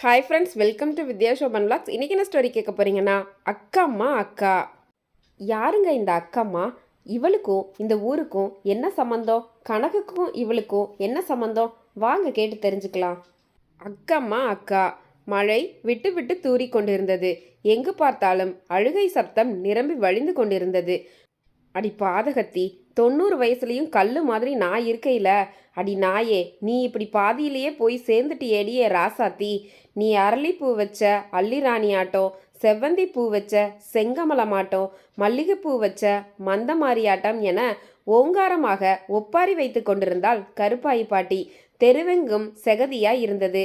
Hi friends welcome to Vidya Shobhan vlogs இன்றைக்கி என்ன story கேட்க போறீங்கன்னா அக்காம்மா அக்கா. யாருங்க இந்த அக்காம்மா இவளுக்கும் இந்த ஊருக்கும் என்ன சம்மந்தம் கணக்குக்கும் இவளுக்கும் என்ன சம்மந்தம் வாங்க கேட்டு தெரிஞ்சுக்கலாம். அக்காம்மா அக்கா. மழை விட்டு விட்டு தூறி கொண்டிருந்தது. எங்கு பார்த்தாலும் அழுகை சப்தம் நிரம்பி வழிந்து கொண்டிருந்தது. அடி பாதகத்தி தொண்ணூறு வயசுலேயும் கல் மாதிரி நான் இருக்கையில. அடி நாயே நீ இப்படி பாதியிலேயே போய் சேர்ந்துட்டு ஏடியே ராசாத்தி. நீ அரளிப்பூ வச்ச அள்ளிராணி ஆட்டம் செவ்வந்தி பூ வச்ச செங்கமலமாட்டம் மல்லிகைப்பூ வச்ச மந்தமாரி ஆட்டம் என ஓங்காரமாக ஒப்பாரி வைத்து கொண்டிருந்தால் கருப்பாயி பாட்டி. தெருவெங்கும் செகதியாய் இருந்தது.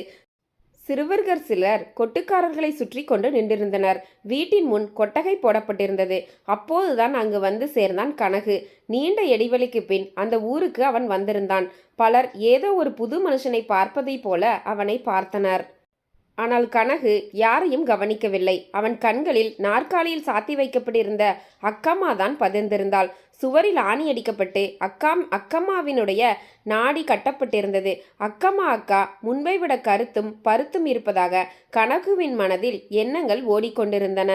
சிறுவர்கள் சிலர் கொட்டுக்காரர்களை சுற்றி கொண்டு நின்றிருந்தனர். வீட்டின் முன் கொட்டகை போடப்பட்டிருந்தது. அப்போதுதான் அங்கு வந்து சேர்ந்தான் கனகு. நீண்ட இடைவெளிக்கு பின் அந்த ஊருக்கு அவன் வந்திருந்தான். பலர் ஏதோ ஒரு புது மனுஷனை பார்ப்பதைப் போல அவனை பார்த்தனர். ஆனால் கனகு யாரையும் கவனிக்கவில்லை. அவன் கண்களில் நாற்காலியில் சாத்தி வைக்கப்பட்டிருந்த அக்கம்மா தான் பதிர்ந்திருந்தாள் சுவரில் ஆணி அடிக்கப்பட்டு அக்காம் அக்கம்மாவினுடைய நாடி கட்டப்பட்டிருந்தது. அக்கம்மா அக்கா முன்பை விட கருத்தும் பருத்தும் இருப்பதாக கனகுவின் மனதில் எண்ணங்கள் ஓடிக்கொண்டிருந்தன.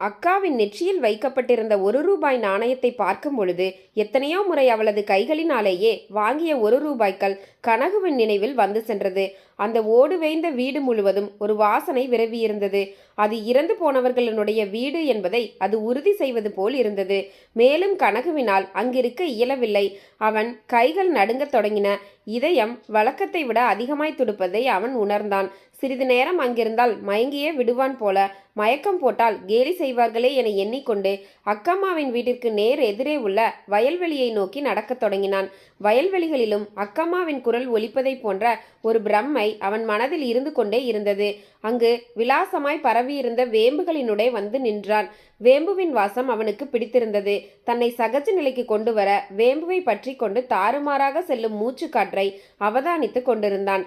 அக்காவின் நெற்றியில் வைக்கப்பட்டிருந்த ஒரு ரூபாய் நாணயத்தை பார்க்கும் பொழுது எத்தனையோ முறை அவளது கைகளினாலேயே வாங்கிய ஒரு ரூபாய்க்கள் கனகுவின் நினைவில் வந்து சென்றது. அந்த ஓடுவேய்ந்த வீடு முழுவதும் ஒரு வாசனை விரவியிருந்தது. அது இறந்து போனவர்களுடைய வீடு என்பதை அது உறுதி செய்வது போல் இருந்தது. மேலும் கனகுவினால் அங்கிருக்க இயலவில்லை. அவன் கைகள் நடுங்கத் தொடங்கின. இதயம் வழக்கத்தை விட அதிகமாய் துடுப்பதை அவன் உணர்ந்தான். சிறிது நேரம் அங்கிருந்தால் மயங்கியே விடுவான் போல. மயக்கம் போட்டால் கேலி செய்வார்களே என எண்ணிக்கொண்டு அக்கம்மாவின் வீட்டிற்கு நேர் எதிரே உள்ள வயல்வெளியை நோக்கி நடக்கத் தொடங்கினான். வயல்வெளிகளிலும் அக்கம்மாவின் குரல் ஒலிப்பதைப் போன்ற ஒரு பிரம்மை அவன் மனதில் இருந்து கொண்டே இருந்தது. அங்கு விலாசமாய் பரவியிருந்த வேம்புகளினுடைய வந்து நின்றான். வேம்புவின் வாசம் அவனுக்கு பிடித்திருந்தது. தன்னை சகஜ நிலைக்கு கொண்டு வர வேம்புவை பற்றி கொண்டு தாறுமாறாக செல்லும் மூச்சுக்காற்றை அவதானித்துக் கொண்டிருந்தான்.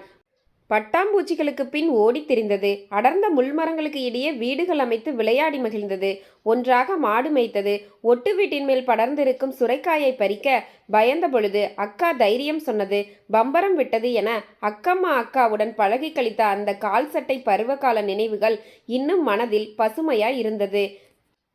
பட்டாம்பூச்சிகளுக்கு பின் ஓடித் திரிந்தது. அடர்ந்த முள்மரங்களுக்கு இடையே வீடுகள் அமைத்து விளையாடி மகிழ்ந்தது. ஒன்றாக மாடு மேய்த்தது. ஒட்டு வீட்டின் மேல் படர்ந்திருக்கும் சுரைக்காயை பறிக்க பயந்த பொழுது அக்கா தைரியம் சொன்னது. பம்பரம் விட்டது என அக்கம்மா அக்காவுடன் பழகி கழித்த அந்த கால் சட்டை பருவகால நினைவுகள் இன்னும் மனதில் பசுமையாய் இருந்தது.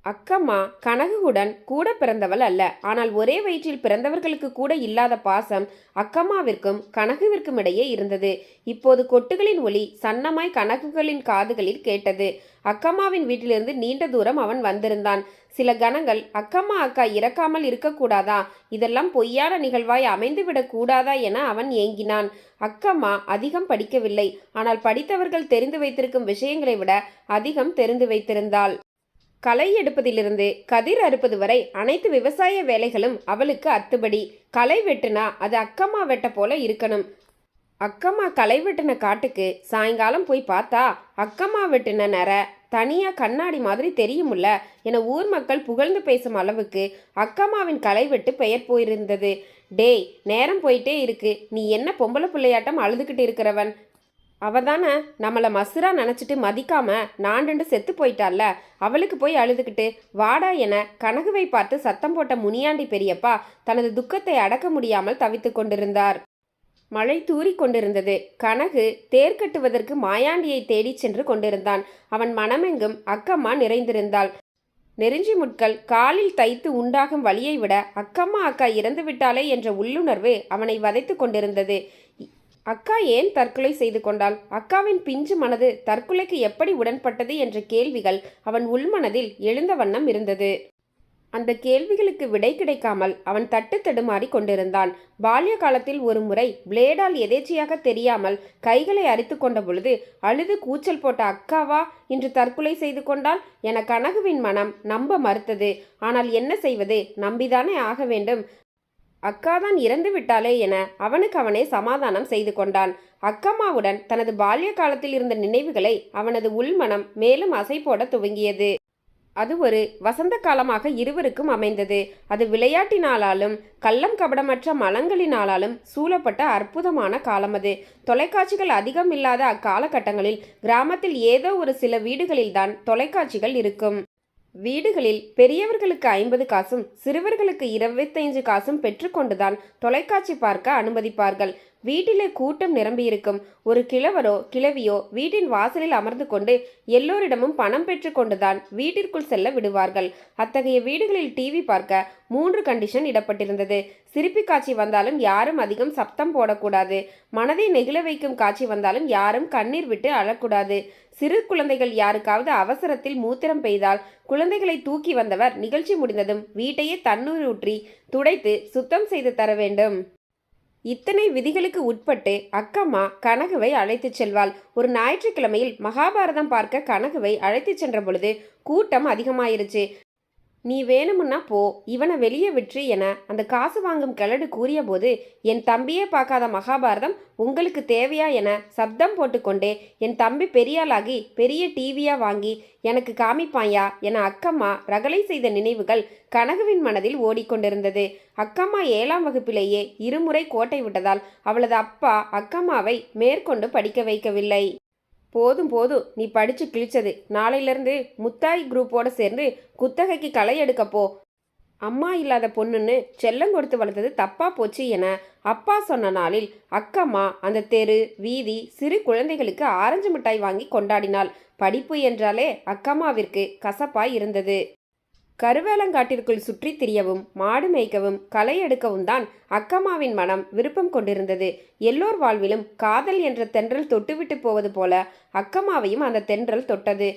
அக்கம்மா கனகுடன் கூட பிறந்தவள் அல்ல. ஆனால் ஒரே வயிற்றில் பிறந்தவர்களுக்கு கூட இல்லாத பாசம் அக்கம்மாவிற்கும் கனகுவிற்கும் இடையே இருந்தது. இப்போது கொட்டுகளின் ஒளி சன்னமாய் கனகுகளின் காதுகளில் கேட்டது. அக்கம்மாவின் வீட்டிலிருந்து நீண்ட தூரம் அவன் வந்திருந்தான். சில கணங்கள் அக்கம்மா அக்கா இறக்காமல் இருக்கக்கூடாதா? இதெல்லாம் பொய்யான நிகழ்வாய் அமைந்துவிடக் கூடாதா? என அவன் ஏங்கினான். அக்கம்மா அதிகம் படிக்கவில்லை. ஆனால் படித்தவர்கள் தெரிந்து வைத்திருக்கும் விஷயங்களை விட அதிகம் தெரிந்து வைத்திருந்தாள். களை எடுப்பதிலிருந்து கதிர் அறுப்பது வரை அனைத்து விவசாய வேலைகளும் அவளுக்கு அத்துபடி. களை வெட்டுனா அது அக்கம்மா வெட்ட போல இருக்கணும். அக்கம்மா களை வெட்டின காட்டுக்கு சாயங்காலம் போய் பார்த்தா அக்கம்மா வெட்டின நர தனியாக கண்ணாடி மாதிரி தெரியுமுல்ல என ஊர் மக்கள் புகழ்ந்து பேசும் அளவுக்கு அக்கம்மாவின் களை வெட்டு பெயர் போயிருந்தது. டேய் நேரம் போயிட்டே இருக்கு. நீ என்ன பொம்பளை பிள்ளையாட்டம் அழுதுகிட்டு இருக்கிறவன்? அவ தானே நம்மளை மசுரா நினச்சிட்டு மதிக்காம நாண்டுண்டு செத்து போயிட்டால அவளுக்கு போய் அழுதுகிட்டு வாடா என கனகுவை பார்த்து சத்தம் போட்ட முனியாண்டி பெரியப்பா தனது துக்கத்தை அடக்க முடியாமல் தவித்து கொண்டிருந்தார். மழை தூறி கொண்டிருந்தது. கனகு தேர் கட்டுவதற்கு மாயாண்டியை தேடிச் சென்று கொண்டிருந்தான். அவன் மனமெங்கும் அக்கம்மா நிறைந்திருந்தாள். நெருஞ்சி முட்கள் காலில் தைத்து உண்டாகும் வழியை விட அக்கம்மா அக்கா இறந்துவிட்டாளே என்ற உள்ளுணர்வு அவனை வதைத்து கொண்டிருந்தது. அக்கா ஏன் தற்கொலை செய்து கொண்டாள்? அக்காவின் பிஞ்சு மனது தற்கொலைக்கு எப்படி உடன்பட்டது என்ற கேள்விகள் அவன் உள்மனதில் எழுந்த வண்ணம் இருந்தது. அந்த கேள்விகளுக்கு விடை கிடைக்காமல் அவன் தட்டு தடுமாறி கொண்டிருந்தான். பால்ய காலத்தில் ஒரு முறை பிளேடால் எதேச்சியாக தெரியாமல் கைகளை அரித்து கொண்ட பொழுது அழுது கூச்சல் போட்ட அக்காவா? இன்று தற்கொலை செய்து கொண்டால் என கனகுவின் மனம் நம்ப மறுத்தது. ஆனால் என்ன செய்வது? நம்பிதானே ஆக வேண்டும். அக்காதான் இறந்து விட்டாளே என அவனுக்கு அவனே சமாதானம் செய்து கொண்டான். அக்கம்மாவுடன் தனது பால்ய காலத்தில் இருந்த நினைவுகளை அவனது உள்மனம் மேலும் அசை போட துவங்கியது. அது ஒரு வசந்த காலமாக இருவருக்கும் அமைந்தது. அது விளையாட்டினாலும் கள்ளம் கபடமற்ற மலங்களினாலும் சூழப்பட்ட அற்புதமான காலம் அது. தொலைக்காட்சிகள் அதிகம் இல்லாத அக்காலகட்டங்களில் கிராமத்தில் ஏதோ ஒரு சில வீடுகளில்தான் தொலைக்காட்சிகள் இருக்கும். வீடுகளில் பெரியவர்களுக்கு ஐம்பது காசும் சிறுவர்களுக்கு இருபத்தைந்து காசும் பெற்றுக்கொண்டுதான் தொலைக்காட்சி பார்க்க அனுமதிப்பார்கள். வீட்டிலே கூட்டம் நிரம்பியிருக்கும். ஒரு கிழவரோ கிழவியோ வீட்டின் வாசலில் அமர்ந்து கொண்டு எல்லோரிடமும் பணம் பெற்று கொண்டுதான் வீட்டிற்குள் செல்ல விடுவார்கள். அத்தகைய வீடுகளில் டிவி பார்க்க மூன்று கண்டிஷன் இடப்பட்டிருந்தது. சிரிப்பி காட்சி வந்தாலும் யாரும் அதிகம் சப்தம் போடக்கூடாது. மனதை நெகிழ வைக்கும் காட்சி வந்தாலும் யாரும் கண்ணீர் விட்டு அழக்கூடாது. சிறு குழந்தைகள் யாருக்காவது அவசரத்தில் மூத்திரம் பெய்தால் குழந்தைகளை தூக்கி வந்தவர் நிகழ்ச்சி முடிந்ததும் வீட்டையே தண்ணீர் ஊற்றி துடைத்து சுத்தம் செய்து தர வேண்டும். இத்தனை விதிகளுக்கு உட்பட்டு அக்கம்மா கனகுவை அழைத்துச் செல்வாள். ஒரு ஞாயிற்றுக்கிழமையில் மகாபாரதம் பார்க்க கனகுவை அழைத்துச் சென்ற பொழுது கூட்டம் அதிகமாயிருச்சு. நீ வேணுமுன்னா போ இவனை வெளியே விற்று என அந்த காசு வாங்கும் கிழடு கூறியபோது என் தம்பியே பார்க்காத மகாபாரதம் உங்களுக்கு தேவையா என சப்தம் போட்டுக்கொண்டே என் தம்பி பெரியாளாகி பெரிய டிவியா வாங்கி எனக்கு காமிப்பாயா என அக்கம்மா ரகளை செய்த நினைவுகள் கனகுவின் மனதில் ஓடிக்கொண்டிருந்தது. அக்கம்மா ஏழாம் வகுப்பிலேயே இருமுறை கோட்டை விட்டதால் அவளது அப்பா அக்கம்மாவை மேற்கொண்டு படிக்க வைக்கவில்லை. போதும் போதும். நீ படிச்சு கிழிச்சது. நாளையிலேருந்து முத்தாய் குரூப்போட சேர்ந்து குத்தகைக்கு களை எடுக்கப்போ போ. அம்மா இல்லாத பொண்ணுன்னு செல்லம் கொடுத்து வளர்த்தது தப்பா போச்சு என அப்பா சொன்ன நாளில் அக்கம்மா அந்த தெரு வீதி சிறு குழந்தைகளுக்கு ஆரஞ்சு மிட்டாய் வாங்கி கொண்டாடினாள். படிப்பு என்றாலே அக்கம்மாவிற்கு கசப்பாய் இருந்தது. கருவேலங்காட்டிற்குள் சுற்றித் திரியவும் மாடு மேய்க்கவும் களை எடுக்கவும் தான் அக்கம்மாவின் மனம் விருப்பம் கொண்டிருந்தது. எல்லோர் வாழ்விலும் காதல் என்ற தென்றல் தொட்டுவிட்டு போவது போல அக்கம்மாவையும் அந்த தென்றல் தொட்டது.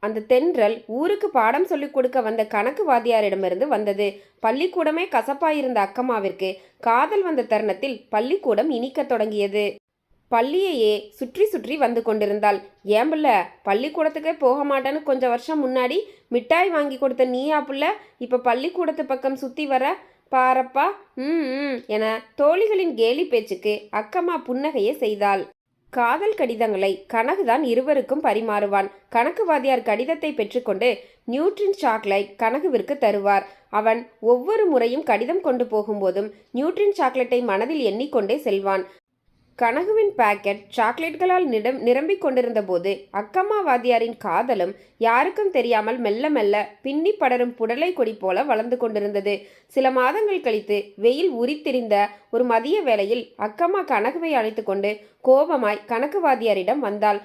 அந்த தென்றல் ஊருக்கு பாடம் சொல்லிக் கொடுக்க வந்த கணக்கு வாத்தியாரிடமிருந்து வந்தது. பள்ளிக்கூடமே கசப்பாயிருந்த அக்கம்மாவிற்கு காதல் வந்த தருணத்தில் பள்ளிக்கூடம் இனிக்கத் தொடங்கியது. பள்ளியையே சுற்றி சுற்றி வந்து கொண்டிருந்தாள். ஏன் பிள்ள பள்ளிக்கூடத்துக்கே போக மாட்டேன்னு கொஞ்சம் வருஷம் முன்னாடி மிட்டாய் வாங்கி கொடுத்த நீயா புள்ள? இப்போ பள்ளிக்கூடத்து பக்கம் சுற்றி வர பாரப்பா? ம் ம் என தோழிகளின் கேலி பேச்சுக்கு அக்கம்மா புன்னகையை செய்தாள். காதல் கடிதங்களை கனகுதான் இருவருக்கும் பரிமாறுவான். கணக்குவாத்தியார் கடிதத்தை பெற்றுக்கொண்டு நியூட்ரின் சாக்லேட் கனகுவிற்கு தருவார். அவன் ஒவ்வொரு முறையும் கடிதம் கொண்டு போகும்போதும் நியூட்ரின் சாக்லேட்டை மனதில் எண்ணிக்கொண்டே செல்வான். கனகுவின் பாக்கெட் சாக்லேட்களால் நிடம் நிரம்பிக் கொண்டிருந்த போது அக்கம்மா வாத்தியாரின் காதலும் யாருக்கும் தெரியாமல் மெல்ல மெல்ல பின்னி படரும் புடலை கொடி போல வளர்ந்து கொண்டிருந்தது. சில மாதங்கள் கழித்து வெயில் உரித்திரிந்த ஒரு மதிய வேளையில் அக்கம்மா கனகுவை அழைத்து கொண்டு கோபமாய் கணக்கு வாத்தியாரிடம் வந்தாள்.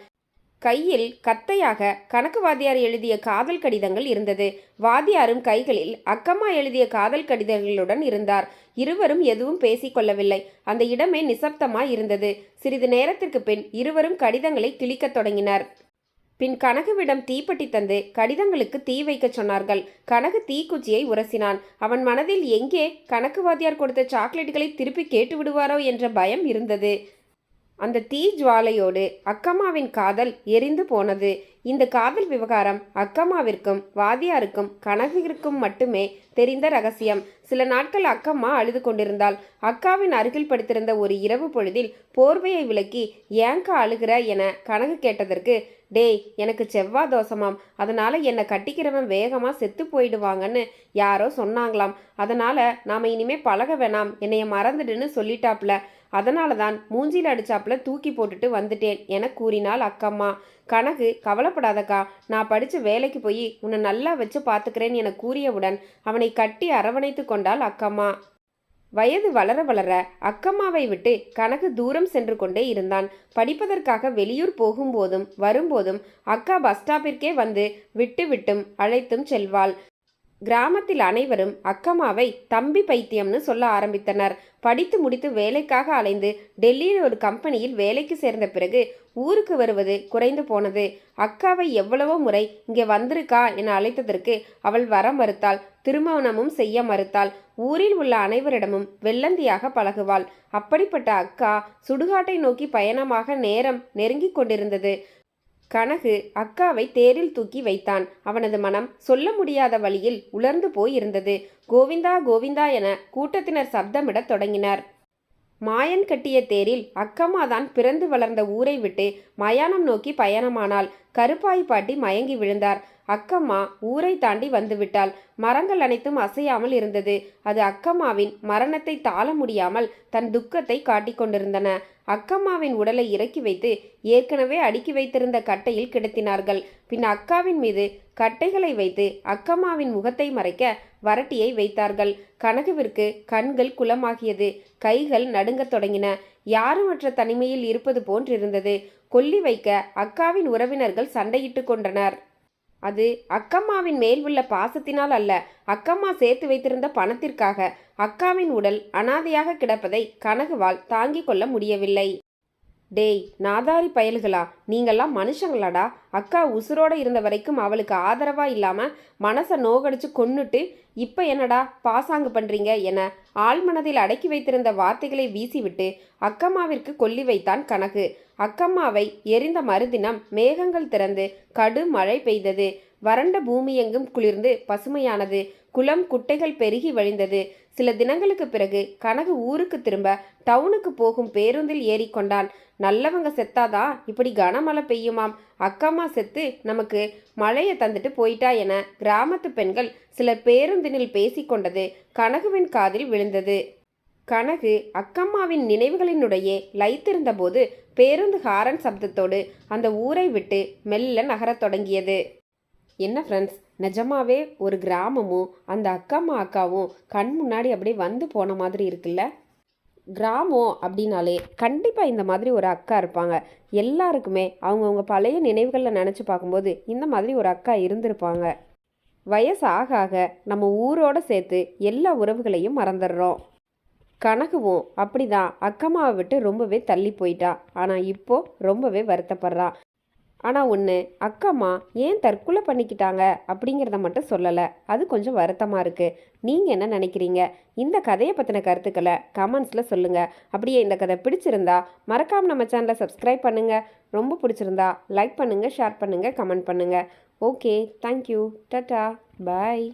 கையில் கத்தையாக கணக்கு வாத்தியார் எழுதிய காதல் கடிதங்கள் இருந்தது. வாத்தியாரும் கைகளில் அக்கம்மா எழுதிய காதல் கடிதங்களுடன் இருந்தார். இருவரும் எதுவும் பேசிக்கொள்ளவில்லை அந்த இடமே நிசப்தமாய் இருந்தது. சிறிது நேரத்திற்கு பின் இருவரும் கடிதங்களை கிழிக்கத் தொடங்கினர். பின் கனகுவிடம் தீப்பெட்டி தந்து கடிதங்களுக்கு தீ வைக்கச் சொன்னார்கள். கனகு தீக்குச்சியை உரசினான். அவன் மனதில் எங்கே கணக்கு வாத்தியார் கொடுத்த சாக்லேட்டுகளை திருப்பி கேட்டு விடுவாரோ என்ற பயம் இருந்தது. அந்த தீ ஜுவாலையோடு அக்கம்மாவின் காதல் எரிந்து போனது. இந்த காதல் விவகாரம் அக்கம்மாவிற்கும் வாதியாருக்கும் கனகிற்கும் மட்டுமே தெரிந்த ரகசியம். சில நாட்கள் அக்கம்மா அழுது கொண்டிருந்தாள். அக்காவின் அருகில் படுத்திருந்த ஒரு இரவு பொழுதில் போர்வையை விலக்கி ஏங்கா அழுகிற? என கனகு கேட்டதற்கு டேய் எனக்கு செவ்வாய் தோசமாம். அதனால என்னை கட்டிக்கிறவன் வேகமாக செத்து போயிடுவாங்கன்னு யாரோ சொன்னாங்களாம். அதனால நாம இனிமே பழக வேணாம். என்னைய மறந்துடுன்னு சொல்லிட்டாப்ல. அதனால தான் மூஞ்சியில் அடிச்சாப்புல தூக்கி போட்டுட்டு வந்துட்டேன் என கூறினாள் அக்கம்மா. கனகு கவலைப்படாதக்கா நான் படித்து வேலைக்கு போய் உன்னை நல்லா வச்சு பார்த்துக்கிறேன் என கூறியவுடன் அவனை கட்டி அரவணைத்து கொண்டாள் அக்கம்மா. வயது வளர வளர அக்கம்மாவை விட்டு கனகு தூரம் சென்று கொண்டே இருந்தான். படிப்பதற்காக வெளியூர் போகும்போதும் வரும்போதும் அக்கா பஸ் ஸ்டாப்பிற்கே வந்து விட்டு விட்டும் அழைத்தும் செல்வாள். கிராமத்தில் அனைவரும் அக்கம்மாவை தம்பி பைத்தியம்னு சொல்ல ஆரம்பித்தனர். படித்து முடித்து வேலைக்காக அலைந்து டெல்லியில் ஒரு கம்பெனியில் வேலைக்கு சேர்ந்த பிறகு ஊருக்கு வருவது குறைந்து போனது. அக்காவை எவ்வளவோ முறை இங்கே வந்திருக்கா என அழைத்ததற்கு அவள் வர மறுத்தாள் திருமணமும் செய்ய மறுத்தாள். ஊரில் உள்ள அனைவரிடமும் வெள்ளந்தியாக பழகுவாள். அப்படிப்பட்ட அக்கா சுடுகாட்டை நோக்கி பயணமாக நேரம் நெருங்கிக் கொண்டிருந்தது. கனகு அக்காவை தேரில் தூக்கி வைத்தான். அவனது மனம் சொல்ல முடியாத வழியில் உலர்ந்து போய் இருந்தது கோவிந்தா கோவிந்தா என கூட்டத்தினர் சப்தமிடத் தொடங்கினர். மாயன் கட்டிய தேரில் அக்கம்மாதான் பிறந்து வளர்ந்த ஊரை விட்டு மயானம் நோக்கி பயணமானாள். கருப்பாய் பாட்டி மயங்கி விழுந்தார். அக்கம்மா ஊரை தாண்டி வந்துவிட்டாள். மரங்கள் அனைத்தும் அசையாமல் இருந்தது. அது அக்கம்மாவின் மரணத்தை தாள முடியாமல் தன் துக்கத்தை காட்டிக் கொண்டிருந்தன. அக்கம்மாவின் உடலை இறக்கி வைத்து ஏற்கனவே அடுக்கி வைத்திருந்த கட்டையில் கிடத்தினார்கள். பின் அக்காவின் மீது கட்டைகளை வைத்து அக்கம்மாவின் முகத்தை மறைக்க வரட்டியை வைத்தார்கள். கனகுவிற்கு கண்கள் குளமாகியது. கைகள் நடுங்கத் தொடங்கின. யாருமற்ற தனிமையில் இருப்பது போன்றிருந்தது. கொல்லி வைக்க அக்காவின் உறவினர்கள் சண்டையிட்டு கொண்டனர் அது அக்கம்மாவின் மேல் உள்ள பாசத்தினால் அல்ல அக்கம்மா சேர்த்து வைத்திருந்த பணத்திற்காக. அக்காவின் உடல் அனாதையாக கிடப்பதை கனகுவால் தாங்கிக் கொள்ள முடியவில்லை. டேய் நாதாரி பயல்களா? நீங்கள்லாம் மனுஷங்களாடா. அக்கா உசுரோட இருந்த வரைக்கும் அவளுக்கு ஆதரவா இல்லாமல் மனசை நோகடிச்சு கொன்னுட்டு இப்போ என்னடா பாசாங்கு பண்ணுறீங்க என ஆழ்மனதில் அடக்கி வைத்திருந்த வார்த்தைகளை வீசிவிட்டு அக்கம்மாவிற்கு கொல்லி வைத்தான் கணக்கு அக்கம்மாவை எரிந்த மறுதினம் மேகங்கள் திறந்து கடும் மழை பெய்தது. வறண்ட பூமியெங்கும் குளிர்ந்து பசுமையானது. குளம் குட்டைகள் பெருகி வழிந்தது. சில தினங்களுக்கு பிறகு கனகு ஊருக்கு திரும்ப டவுனுக்கு போகும் பேருந்தில் ஏறிக்கொண்டான். நல்லவங்க செத்தாதான் இப்படி கனமழை பெய்யுமாம். அக்கம்மா செத்து நமக்கு மழையை தந்துட்டு போயிட்டா என கிராமத்து பெண்கள் சிலர் பேருந்தினில் பேசிக்கொண்டது கனகுவின் காதில் விழுந்தது. கனகு அக்கம்மாவின் நினைவுகளினுடைய லைத்திருந்தபோது பேருந்து ஹாரன் சப்தத்தோடு அந்த ஊரை விட்டு மெல்ல நகரத் தொடங்கியது. என்ன ஃப்ரெண்ட்ஸ் நிஜமாவே ஒரு கிராமமும் அந்த அக்கம்மா அக்காவும் கண் முன்னாடி அப்படியே வந்து போன மாதிரி இருக்குல்ல? கிராமம் அப்படின்னாலே கண்டிப்பாக இந்த மாதிரி ஒரு அக்கா இருப்பாங்க. எல்லாருக்குமே அவங்கவுங்க பழைய நினைவுகளில் நினச்சி பார்க்கும்போது இந்த மாதிரி ஒரு அக்கா இருந்திருப்பாங்க. வயசு ஆக ஆக நம்ம ஊரோட சேர்த்து எல்லா உறவுகளையும் மறந்துடுறோம். கனகுவும் அப்படிதான் அக்கம்மாவை விட்டு ரொம்பவே தள்ளி போயிட்டா. ஆனால் இப்போ ரொம்பவே வருத்தப்படுறா. ஆனால் ஒன்று அக்கம்மா ஏன் தற்கொலை பண்ணிக்கிட்டாங்க அப்படிங்கிறத மட்டும் சொல்லலை. அது கொஞ்சம் வருத்தமாக இருக்குது நீங்கள் என்ன நினைக்கிறீங்க? இந்த கதையை பற்றின கருத்துக்களை கமெண்ட்ஸில் சொல்லுங்கள் அப்படியே இந்த கதை பிடிச்சிருந்தா மறக்காமல் நம்ம சேனலை சப்ஸ்கிரைப் பண்ணுங்கள் ரொம்ப பிடிச்சிருந்தா லைக் பண்ணுங்கள் ஷேர் பண்ணுங்கள் கமெண்ட் பண்ணுங்கள் ஓகே தேங்க்யூ டட்டா பாய்